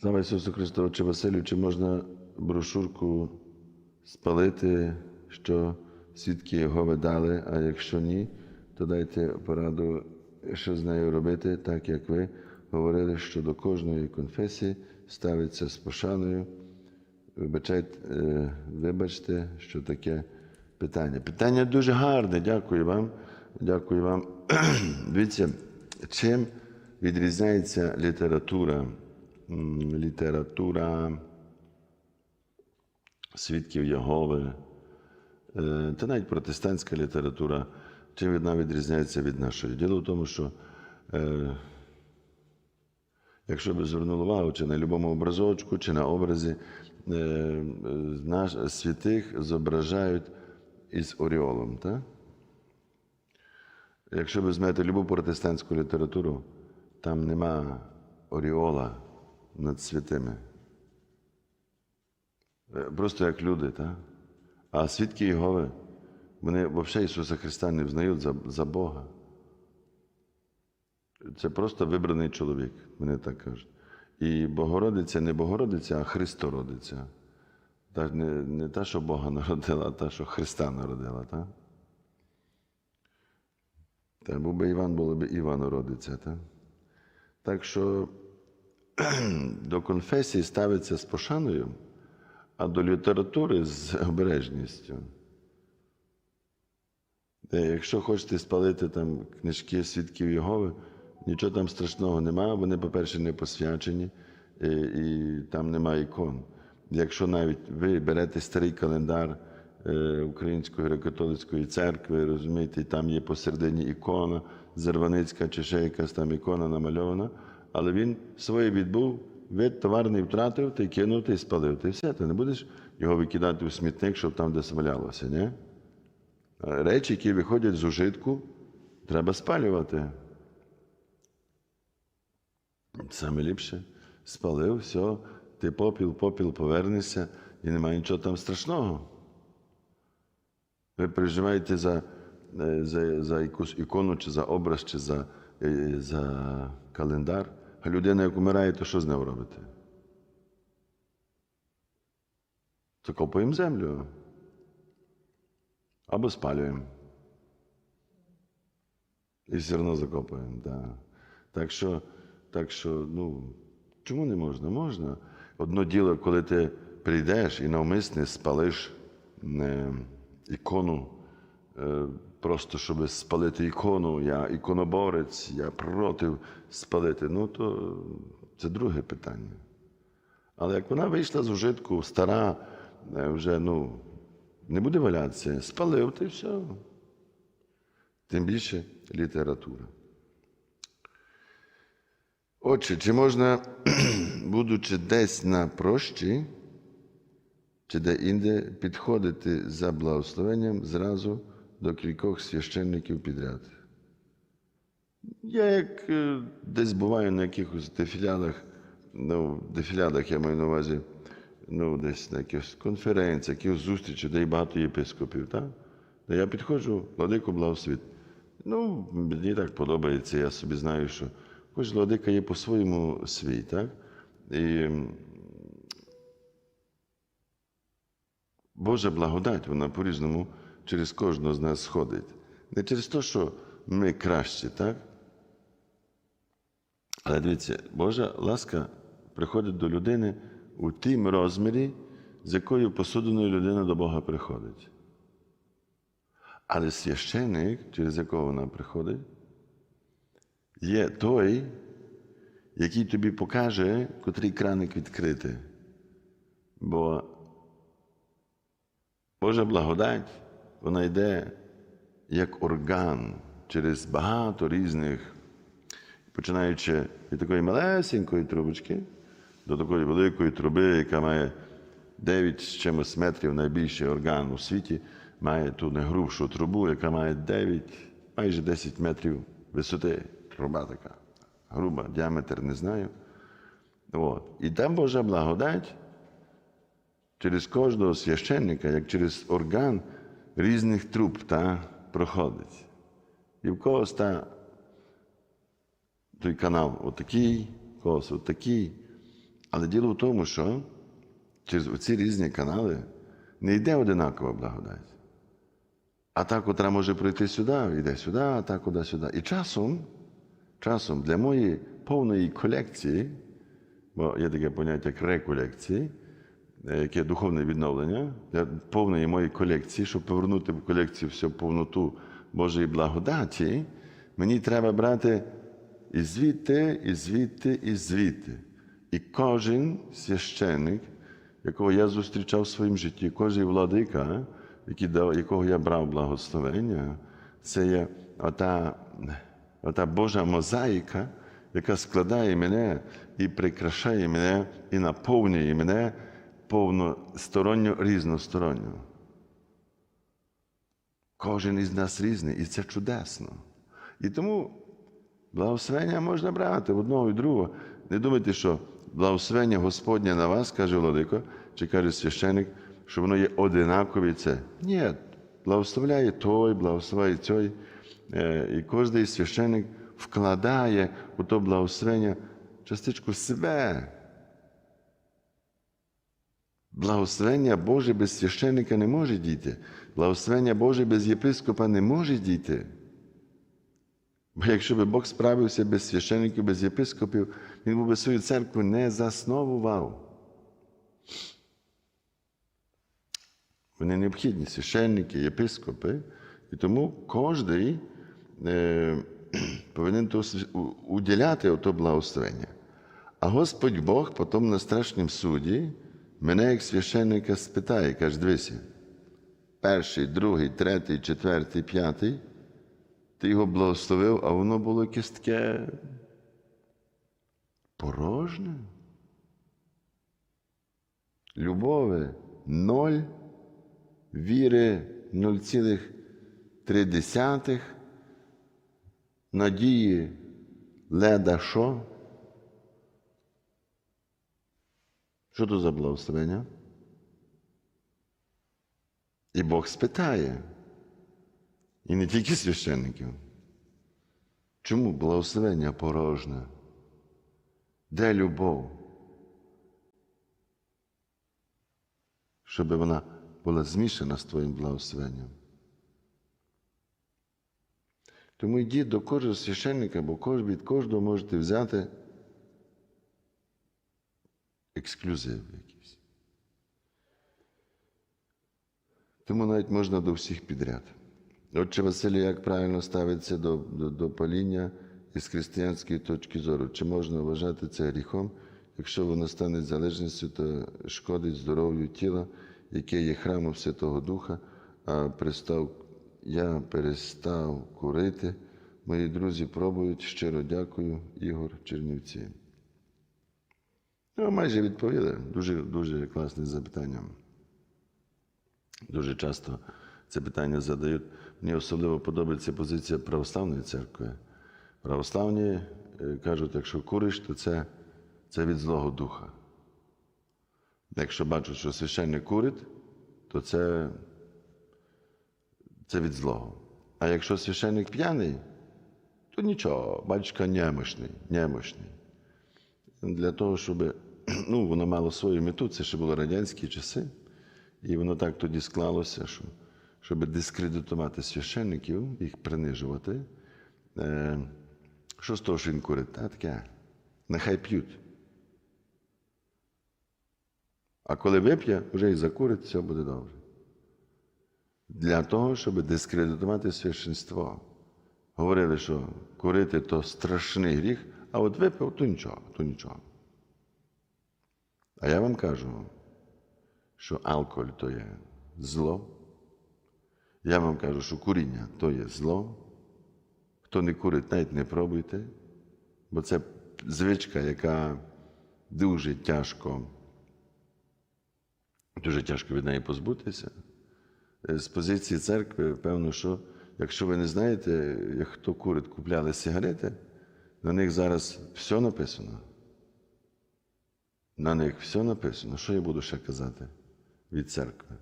Слава Ісусу Христу, Отче Василю, чи можна брошурку спалити, що свідки Єгови дали, а якщо ні, то дайте пораду, що з нею робити, так як ви говорили, що до кожної конфесії ставиться з пошаною. Вибачайте, вибачте, що таке питання. Питання дуже гарне, дякую вам. Дякую вам. Дивіться, чим відрізняється література, література свідків Єгови, е, та навіть протестантська література, чим вона відрізняється від нашої. Діло в тому, що е, Якщо ви звернули увагу, чи на будь-якому образочку, чи на образі е, святих зображають із оріолом. Так? Якщо ви візьмете любу протестантську літературу, там нема оріола над святими. Е, Просто як люди, так? А свідки Єгови, вони взагалі Ісуса Христа не взнають за, за Бога. Це просто вибраний чоловік, вони так кажуть. І Богородиця не Богородиця, а Христородиця. Та не, не та, що Бога народила, а та, що Христа народила. Та? Та був би Іван, було б Іванородиця. Та? Так що до конфесії ставиться з пошаною, а до літератури з обережністю. Де, якщо хочете спалити там книжки свідків Єгови, нічого там страшного немає. Вони, по-перше, не посвячені, і, і там немає ікон. Якщо навіть ви берете старий календар е, Української греко-католицької церкви, розумієте, і там є посередині ікона, Зерваницька чи ще там ікона намальована, але він своє відбув, вид товарний втратив, ти кинув, ти спалив. Ти все, ти не будеш його викидати у смітник, щоб там десь валялося, ні? Речі, які виходять з ужитку, треба спалювати. Саме ліпше спалив, все, ти попіл, попіл повернешся і немає нічого там страшного. Ви переживаєте за, е, за, за якусь ікону, чи за образ, чи за, е, за календар, а людина, як умирає, то що з нею робите? То копаємо землю. Або спалюємо. І все одно закопуємо. Да. Так що, так що, ну, чому не можна? Можна. Одно діло, коли ти прийдеш і навмисне спалиш е, ікону, е, просто щоб спалити ікону, я іконоборець, я проти спалити, ну то це друге питання. Але як вона вийшла з ужитку, стара, е, вже, ну, не буде валятися, спалив ти все. Тим більше література. Отже, чи можна, будучи десь на прощі, чи де-інде, підходити за благословенням зразу до кількох священників підряд? Я як е, десь буваю на якихось дефілядах, ну, дефілядах я маю на увазі, ну, десь на якихось конференціях, якихось зустрічах, де є багато єпископів, так? Де я підходжу, владику благословит. Ну, мені так подобається, я собі знаю, що кожен владика є по-своєму свій, так? І Божа благодать, вона по-різному через кожного з нас сходить. Не через те, що ми кращі, так? Але дивіться, Божа ласка приходить до людини у тім розмірі, з якою посудиною людина до Бога приходить. Але священик, через якого вона приходить, є той, який тобі покаже, котрий краник відкрити. Бо Божа благодать, вона йде як орган через багато різних, починаючи від такої малесенької трубочки до такої великої труби, яка має 9 з чимось метрів найбільший орган у світі, має ту найгрубшу трубу, яка має 9, майже 10 метрів висоти. Труба така. Груба, діаметр не знаю. От. І там Божа благодать через кожного священника, як через орган різних труб та, проходить. І в когось та, той канал отакий, в когось отакий. Але діло в тому, що через ці різні канали не йде одинакова благодать. А та, котра може пройти сюди, йде сюди, а та куди сюди. І часом, часом для моєї повної колекції, бо є таке поняття як реколекції, яке духовне відновлення, для повної моєї колекції, щоб повернути в колекцію всю повноту Божої благодаті, мені треба брати і звідти, і звідти, і звідти. І кожен священник, якого я зустрічав в своїм житті, кожен владика, якого я брав благословення, це є ота, ота Божа мозаїка, яка складає мене і прикрашає мене, і наповнює мене повносторонньо, різносторонньо. Кожен із нас різний, і це чудесно. І тому благословення можна брати в одного і другого. Не думайте, що благословення Господнє на вас, каже Владико, чи каже священик, що воно є одинакові це. Ні, благословляє той, благословляє той. Е, І кожен священик вкладає у то благословення частичку себе. Благословення Боже без священника не може дійти. Благословення Боже без єпископа не може дійти. Бо якщо би Бог справився без священників, без єпископів, Він би свою церкву не засновував. Вони необхідні священники, єпископи, і тому кожен е, повинен то уділяти ото благословення. А Господь Бог потім на страшнім суді мене, як священника, спитає, каже, дивися, перший, другий, третій, четвертий, п'ятий, ти його благословив, а воно було якесь таке порожне. Любові ноль, віри 0,3, надії леда що? Що то за благословення? І Бог спитає. І не тільки священників. Чому благословення порожне? Де любов? Щоб вона була змішана з твоїм благословенням. Тому йдіть до кожного священника, бо від кожного можете взяти ексклюзив якийсь. Тому навіть можна до всіх підряд. Отче Василю, як правильно ставиться до, до, до паління із християнської точки зору? Чи можна вважати це гріхом, якщо воно стане залежністю та шкодить здоров'ю тіла, яке є храмом Святого Духа, а перестав, я перестав курити. Мої друзі пробують. Щиро дякую, Ігор Чернівці. Ну, майже відповіли. Дуже, дуже класне запитання. Дуже часто це питання задають. Мені особливо подобається позиція православної церкви. Православні е, кажуть, якщо куриш, то це, це від Злого Духа. Якщо бачать, що священник курить, то це, це від злого. А якщо священник п'яний, то нічого, батюшка немощний, немощний. Для того, щоб ну, воно мало свою мету, це ще були радянські часи. І воно так тоді склалося, що щоб дискредитувати священників, їх принижувати. Е, що з того, що він курить? Та таке. Нехай п'ють. А коли вип'є, вже і закурить, все буде добре. Для того, щоб дискредитувати священство. Говорили, що курити то страшний гріх, а от випив, то нічого, то нічого. А я вам кажу, що алкоголь то є зло. Я вам кажу, що куріння то є зло. Хто не курить, навіть не пробуйте, бо це звичка, яка дуже тяжко, дуже тяжко від неї позбутися. Е, З позиції церкви, певно, що якщо ви не знаєте, хто курить, купляли сигарети, на них зараз все написано. На них все написано, що я буду ще казати від церкви.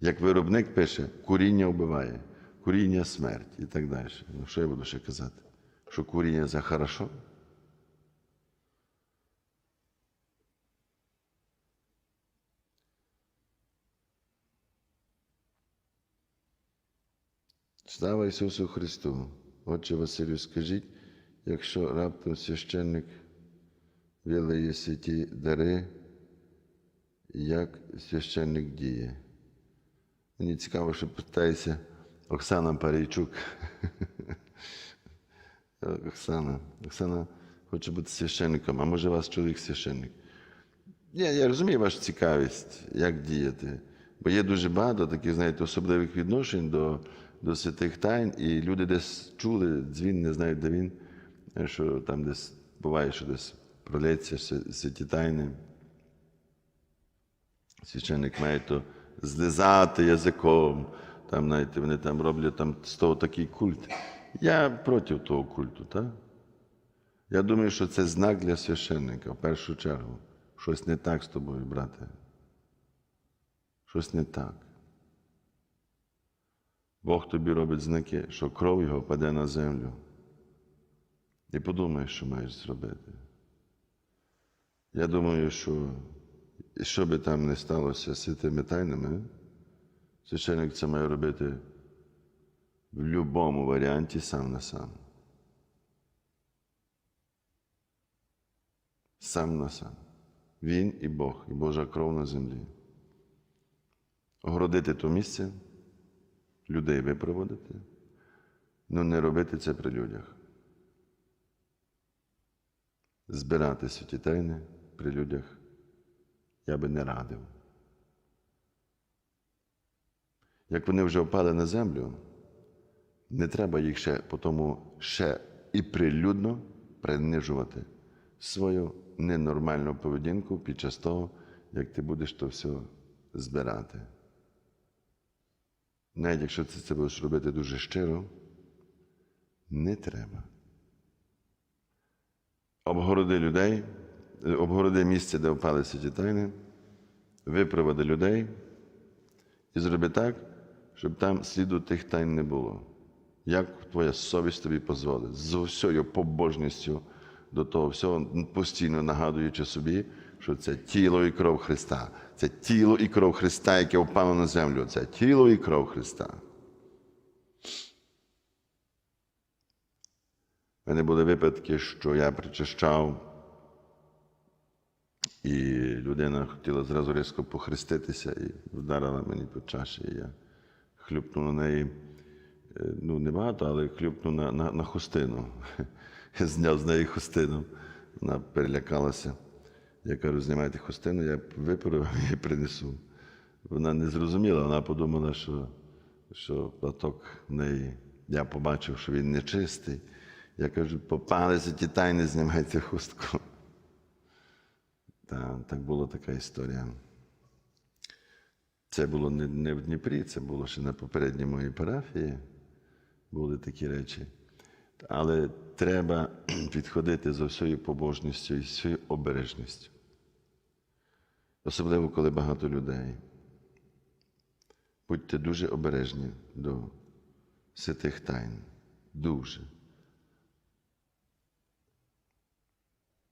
Як виробник пише, куріння вбиває, куріння смерть і так далі. Ну що я буду ще казати? Що куріння за хорошо? Слава Ісусу Христу! Отче Василю, скажіть, якщо раптом священник вилиє святі дари, як священник діє? Мені цікаво, що питається Оксана Парійчук. Оксана, Оксана хоче бути священником, а може вас чоловік священник? Ні, я розумію вашу цікавість, як діяти. Бо є дуже багато таких, знаєте, особливих відношень до, до святих тайн, і люди десь чули дзвін, не знають, де він, що там десь буває, що десь пролється свя- святі тайни. Священник має то злизати язиком, там, знаєте, вони там роблять там з того такий культ. Я проти того культу, так? Я думаю, що це знак для священника в першу чергу. Щось не так з тобою, брате. Щось не так. Бог тобі робить знаки, що кров його паде на землю. І подумай, що маєш зробити. Я думаю, що що би там не сталося з святими тайнами, священник це має робити в будь-якому варіанті сам на сам. Сам на сам. Він і Бог, і Божа кров на землі. Огородити то місце, людей випроводити, але не робити це при людях. Збирати святі тайни при людях я би не радив. Як вони вже впали на землю, не треба їх ще потому ще і прилюдно принижувати свою ненормальну поведінку під час того, як ти будеш то все збирати. Навіть якщо ти це будеш робити дуже щиро, не треба. Обгороди людей, обгороди місце, де впали святі тайни, випроводи людей і зроби так, щоб там сліду тих тайн не було. Як твоя совість тобі дозволить, з усією побожністю до того всього, постійно нагадуючи собі, що це тіло і кров Христа. Це тіло і кров Христа, яке впало на землю. Це тіло і кров Христа. У мене були випадки, що я причащав, і людина хотіла зразу різко похреститися і вдарила мені по чаші. І я хлюпнув на неї, е, ну, не багато, але хлюпнув на, на, на хустину. Зняв з неї хустину. Вона перелякалася. Я кажу, знімайте хустину, я виперу і принесу. Вона не зрозуміла, вона подумала, що, що платок в неї. Я побачив, що він нечистий. Я кажу, попалися ті тайни, знімайте хустку. Та, так була така історія. Це було не, не в Дніпрі, це було ще на попередній моїй парафії. Були такі речі. Але треба підходити з усією побожністю і всією обережністю. Особливо, коли багато людей. Будьте дуже обережні до святих тайн. Дуже.